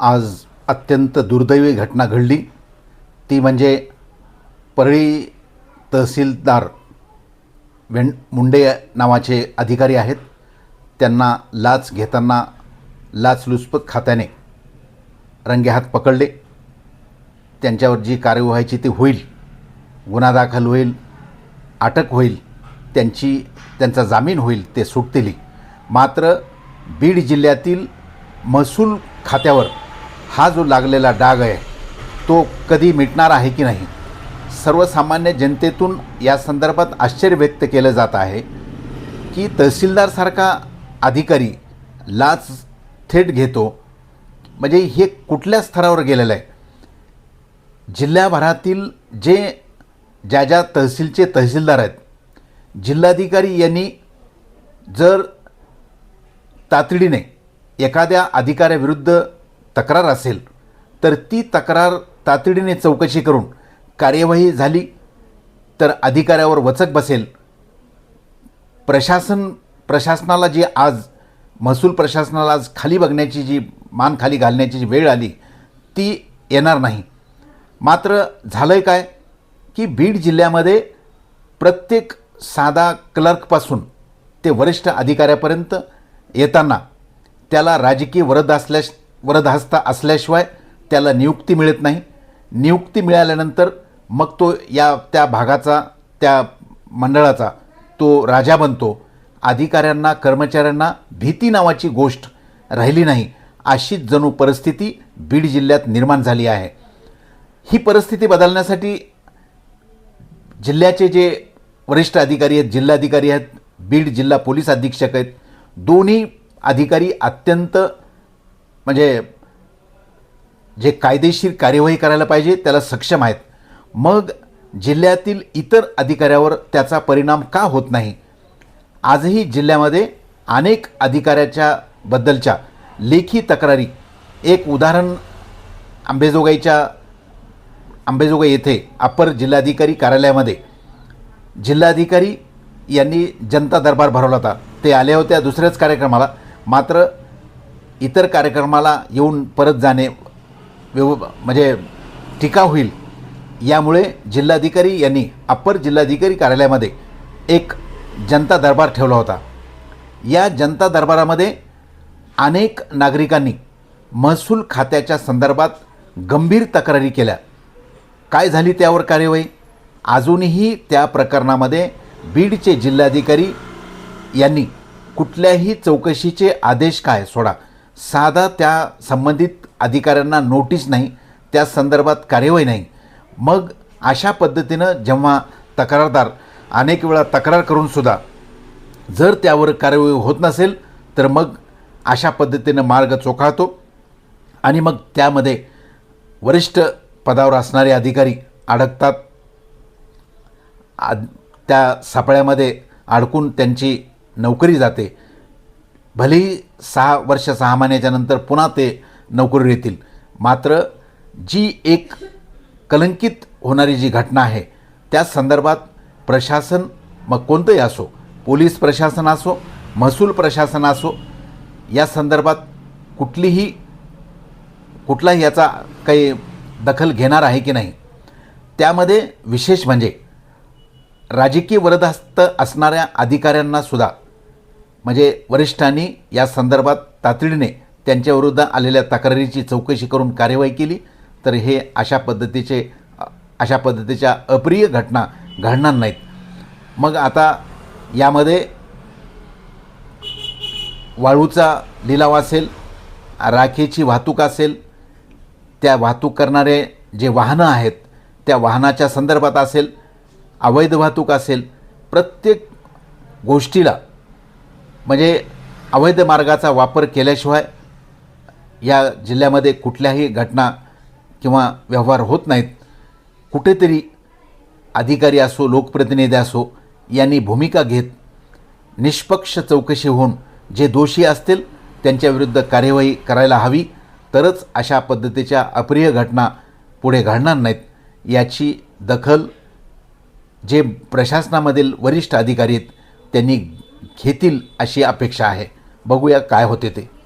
आज अत्यंत दुर्दैवी घटना घडली. ती म्हणजे परळी तहसीलदार वें मुंडे नावाचे अधिकारी आहेत. त्यांना लाच घेताना लाचलुचपत खात्याने रंगेहात पकडले. त्यांच्यावर जी कार्यवाहीची ती होईल गुन्हा दाखल होईल अटक होईल त्यांची त्यांचा जामीन होईल ते सुटतील. मात्र बीड जिल्ह्यातील महसूल खात्यावर हा जो लागलेला डाग आहे तो कधी मिटणार आहे की नाही? सर्वसामान्य जनतेतून या संदर्भात आश्चर्य व्यक्त केलं जात आहे की तहसीलदारसारखा अधिकारी लाच थेट घेतो. म्हणजे हे कुठल्या स्तरावर गेलेलं आहे? जिल्ह्याभरातील जे ज्या ज्या तहसीलचे तहसीलदार आहेत जिल्हाधिकारी यांनी जर तातडीने एखाद्या अधिकाऱ्याविरुद्ध तक्रार असेल तर ती तक्रार तातडीने चौकशी करून कार्यवाही झाली तर अधिकाऱ्यावर वचक बसेल. प्रशासन प्रशासनाला जी आज महसूल प्रशासनाला आज खाली बघण्याची जी मान खाली घालण्याची जी वेळ आली ती येणार नाही. मात्र झालं आहे काय की बीड जिल्ह्यामध्ये प्रत्येक साधा क्लर्कपासून ते वरिष्ठ अधिकाऱ्यापर्यंत येताना त्याला राजकीय वरद असल्यास वरदहस्त असल्याशिवाय त्याला नियुक्ती मिळत नाही. नियुक्ती मिळाल्यानंतर मग तो या त्या भागाचा त्या मंडळाचा तो राजा बनतो. अधिकाऱ्यांना कर्मचाऱ्यांना भीती नावाची गोष्ट राहिली नाही. अशीच जणू परिस्थिती बीड जिल्ह्यात निर्माण झाली आहे. ही परिस्थिती बदलण्यासाठी जिल्ह्याचे जे वरिष्ठ अधिकारी आहेत जिल्हाधिकारी आहेत बीड जिल्हा पोलीस अधीक्षक आहेत दोन्ही अधिकारी अत्यंत म्हणजे जे कायदेशीर कार्यवाही करायला पाहिजे त्याला सक्षम आहेत. मग जिल्ह्यातील इतर अधिकाऱ्यावर त्याचा परिणाम का होत नाही? आजही जिल्ह्यामध्ये अनेक अधिकाऱ्याच्या बद्दलच्या लेखी तक्रारी. एक उदाहरण आंबेजोगाईच्या आंबेजोगाई येथे अप्पर जिल्हाधिकारी कार्यालयामध्ये. जिल्हाधिकारी यांनी जनता दरबार भरवला होता. ते आले होत्या दुसऱ्याच कार्यक्रमाला. मात्र इतर कार्यक्रमाला येऊन परत जाणे व्यव म्हणजे टीका होईल. यामुळे जिल्हाधिकारी यांनी अप्पर जिल्हाधिकारी कार्यालयामध्ये एक जनता दरबार ठेवला होता. या जनता दरबारामध्ये अनेक नागरिकांनी महसूल खात्याच्या संदर्भात गंभीर तक्रारी केल्या. काय झाली त्यावर कार्यवाही? अजूनही त्या प्रकरणामध्ये बीडचे जिल्हाधिकारी यांनी कुठल्याही चौकशीचे आदेश काय? सोडा. साधा त्या संबंधित अधिकाऱ्यांना नोटीस नाही त्या संदर्भात कार्यवाही नाही. मग अशा पद्धतीनं जेव्हा तक्रारदार अनेक वेळा तक्रार करूनसुद्धा जर त्यावर कार्यवाही होत नसेल तर मग अशा पद्धतीनं मार्ग चोखाळतो आणि मग त्यामध्ये वरिष्ठ पदावर असणारे अधिकारी अडकतात. त्या सापळ्यामध्ये अडकून त्यांची नोकरी जाते. भलेही सहा वर्ष सहा महिन्याच्या नंतर पुन्हा ते नोकरीवर येतील मात्र जी एक कलंकित होणारी जी घटना आहे त्या संदर्भात प्रशासन मग कोणतंही असो पोलीस प्रशासन असो महसूल प्रशासन असो या संदर्भात कुठलीही कुठलाही याचा काही दखल घेणार आहे की नाही? त्यामध्ये विशेष म्हणजे राजकीय वरदहस्त असणाऱ्या अधिकाऱ्यांना सुद्धा म्हणजे वरिष्ठांनी या संदर्भात तातडीने त्यांच्याविरुद्ध आलेल्या तक्रारीची चौकशी करून कार्यवाही केली. तर हे अशा पद्धतीचे अशा पद्धतीच्या अप्रिय घटना घडणार नाहीत. मग आता यामध्ये वाळूचा लिलाव असेल राखेची वाहतूक असेल त्या वाहतूक करणारे जे वाहनं आहेत त्या वाहनाच्या संदर्भात असेल अवैध वाहतूक असेल प्रत्येक गोष्टीला म्हणजे अवैध मार्गाचा वापर केल्याशिवाय या जिल्ह्यामध्ये कुठल्याही घटना किंवा व्यवहार होत नाहीत. कुठेतरी अधिकारी असो लोकप्रतिनिधी असो यांनी भूमिका घेत निष्पक्ष चौकशी होऊन जे दोषी असतील त्यांच्याविरुद्ध कार्यवाही करायला हवी. तरच अशा पद्धतीच्या अप्रिय घटना पुढे घडणार नाहीत. याची दखल जे प्रशासनामधील वरिष्ठ अधिकारी आहेत त्यांनी घेतील अशी अपेक्षा आहे. बघूया काय होते ते.